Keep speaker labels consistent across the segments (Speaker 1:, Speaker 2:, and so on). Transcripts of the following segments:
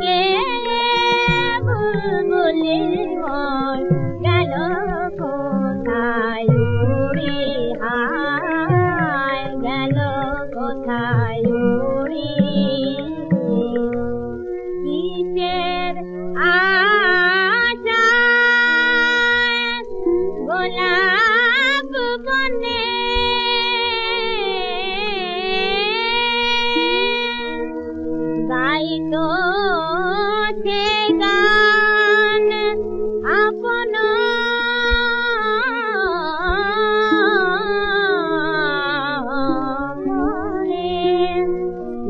Speaker 1: গে বুলবুলির মন গেল।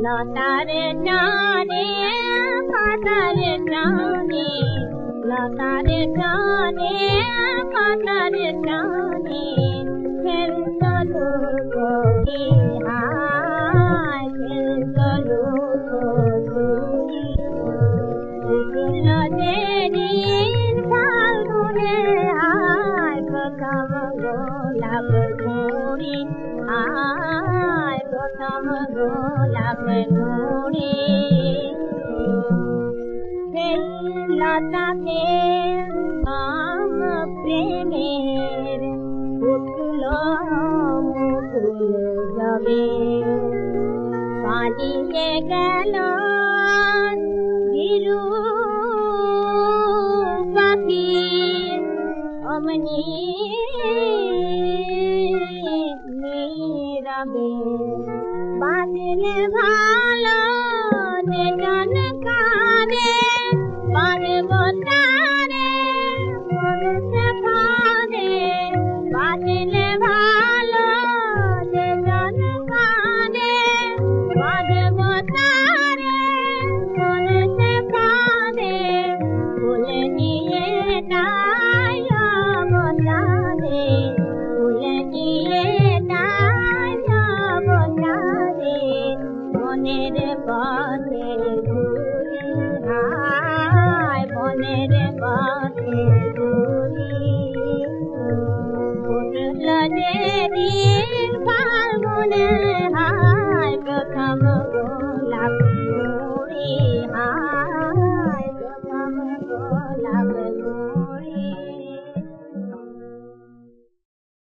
Speaker 1: লতার টানে পাতার টানে লতার টানে পাতার টানে গোলাপ কুড়ি হায় প্রথম গোলাপ সেই লতাতে আম প্রেমের উঠল মুকুল যাবে পালিয়ে গেল বিরু পাখি, অমনি Thank you.